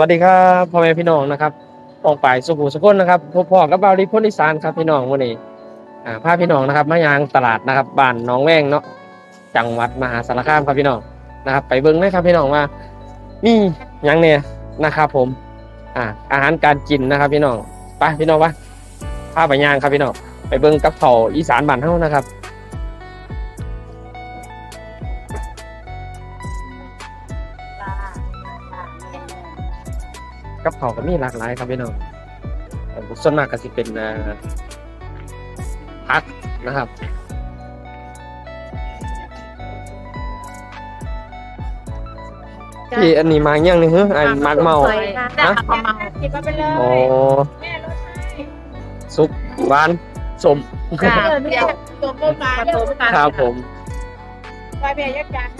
วัสดีครับพ่อแม่พี่น้องนะครับปองป่ายสุขุมสุขนะครับพบพ่อกับบาวริพ้นอีสานครับพี่น้องวันนี้อ่าพาพี่น้องนะครับมายางตลาดนะครับบ้านน้องแวงเนาะจังหวัดมหาสารคามครับพี่น้องนะครับ ไปเบิ้งเลยครับพี่น้องว่ามียังเนี่ยนะครับผมอ่าอาหารการกินนะครับ พี่น้องไปพี่น้องวะพาไปยางครับพี่น้องไปเบิ้งกับเขาอีสานบ้านเฮานะครับ กับเขาวก็มีหลากหลายครับพี่น้องเอ่อส่วนมากก็สิเป็นเอ่อผักนะครับที่อันนี้มาอย่างหนึงเหรอไอ้มากเมาจ้ะเอาเมาคิดว่าไปเลยอ๋อแม่รสให้ซุปหวานสมจ้ะเดี๋ยวตัวต้นมาผสมกันครับผมไปเบียร์ยักษ์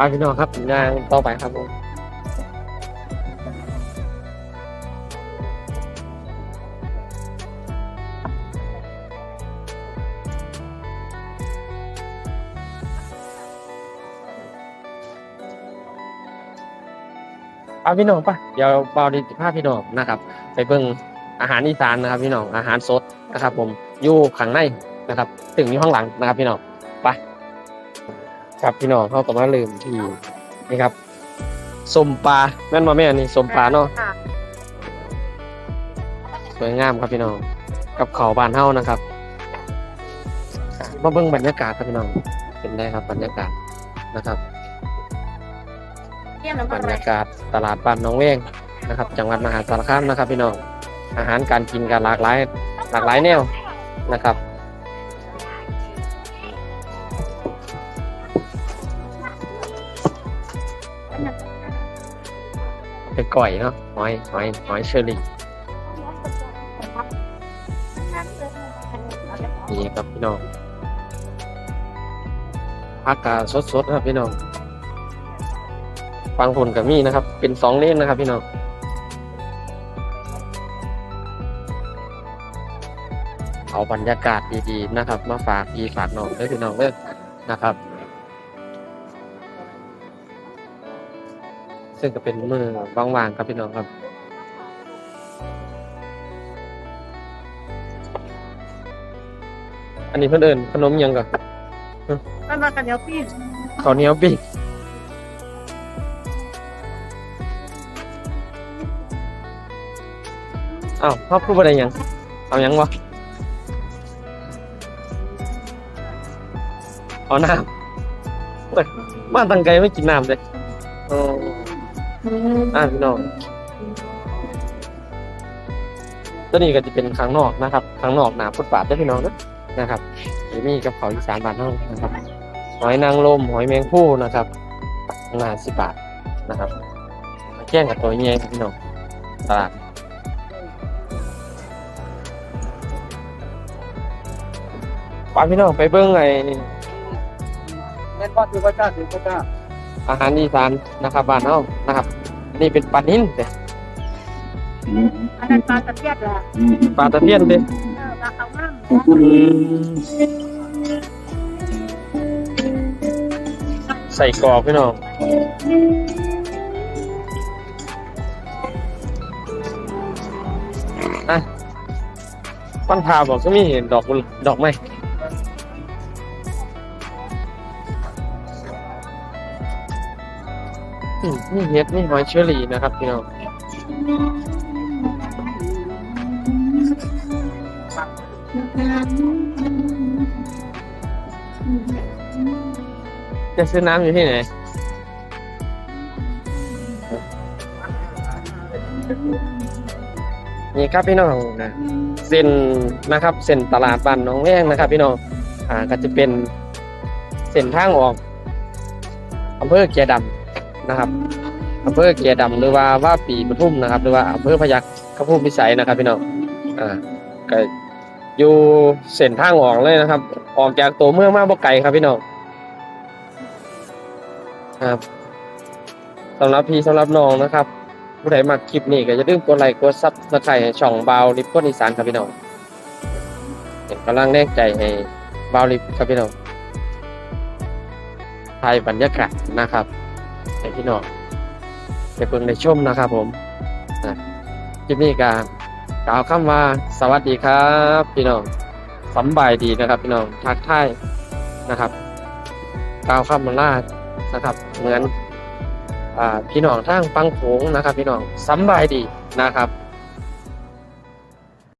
ไปพี่น้องครับงานต่อไปครับผมเอาพี่น้องปะเดี๋ยวเบาดีภาพพี่น้องนะครับ ไปเบิ่งอาหารอีสานนะครับ พี่น้องอาหารสดนะครับ ผมอยู่ข้างในนะครับ ถึงอยู่ข้างหลังนะครับ พี่น้องไป ครับพี่น้องเขาก็มาลืมที่นี่ครับสมปลาแม่นบ่แม่นนี่สมปลาเนาะค่ะสวยงามครับพี่น้อง กับเขาวบานเฮานะครับอะมาเบิ่งบรรยากาศครับพี่น้องเป็นได้ครับบรรยากาศนะครับเยี่ยมน้ำบมัรนรยากาศตลาดบ้านหน้องเวงนะครับ จังหวัดมหาสารคามนะครับ พี่น้องอาหารการกินกันหลากหลาย หลากหลายแนวนะครับ เป็นก่อยเนาะหอยหอยหอยเชอรี่นี่ครับพี่น้องผักกาดสดๆครับพี่น้องฟังผลกับมีนะครับ เป็นสองเลนนะครับพี่น้องเอาบรรยากาศดีๆนะครับ มาฝากพี่ฝากน้องเด้อพี่น้องเด้อนะครับ ซึ่งก็เป็นมือว่างๆครับพี่น้องครับอันนี้เพื่อนเอิญขนมหยังก่อนมันมากันเดี๋ยวพี่ข้าวเหนียวปีกอ้าวพ่อพูดอะไรยัง เอาหยังวะ เอาน้ำเฮ้ยบ้านตังไกลไม่กินน้ำเลยอ๋อ อ่าพี่น้องตัวนี้ก็จะเป็นข้างนอกนะครับข้างนอกหนาฟุตบาทได้พี่น้องนะนะครับจะมีกับเขาอีสานบ้านเฮานะครับหอยนางรมหอยแมงผู้นะครับงานสิบบาทนะครับมาแข่งกับตัวเงี้ยพี่น้องตลาดปาพี่น้องไปเบิ้งไอแม่นว่าคือพระเจ้าคือพระเจ้า อาหารอีสานนะครับบ้านเฮานะครับ นี่เป็นปลานิ้นเด้อันนั้นปลาตะเพียดแหละปลาตะเพียนเด้เออปลาเขาห้ามใส่กรอกพี่น้องอะปันพาบอกก็มีดอกบุญดอกไม้ อืมนี่เฮ็ดนี่หอยเชอรี่นะครับพี่น้องจะซื้อน้ำอยู่ที่ไหนนี่ครับพี่น้องนะเส้นนะครับเส้นตลาดบ้านหน้องแวงนะครับ พี่น้องอ่าก็จะเป็นเส้นทางออกอำเภอเกียดำ นะครับอำเภอเกียร์ดำหรือว่าว่าปีปทุมนะครับ หรือว่าอำเภอพยัคฆ์ขภูมิพิสัยนะครับ พี่น้องอ่าก็อยู่เส้นทางออกเลยนะครับ ออกจากตัวเมืองมาบ่ไกลครับพี่น้องครับสำหรับพี่สำหรับน้องนะครับ ผู้ใดมักคลิปนี้ก็อย่าลืมกดไลค์กดซับสไครต์ช่องบาวลิฟคนอีสานครับพี่น้องเป็นกำลังแรงใจให้บาวลิฟครับพี่น้องถ่ายบรรยากาศนะครับ ให้พี่น้องไปเบิ่งในชมนะครับผมนะคลิปนี้ก็กล่าวคำว่าสวัสดีครับ พี่น้องสำบายดีนะครับ พี่น้องทักทายนะครับกล่าวคำมาลานะครับ เหมือนอพี่น้องทางปังโขงนะครับ พี่น้องสำบายดีนะครับ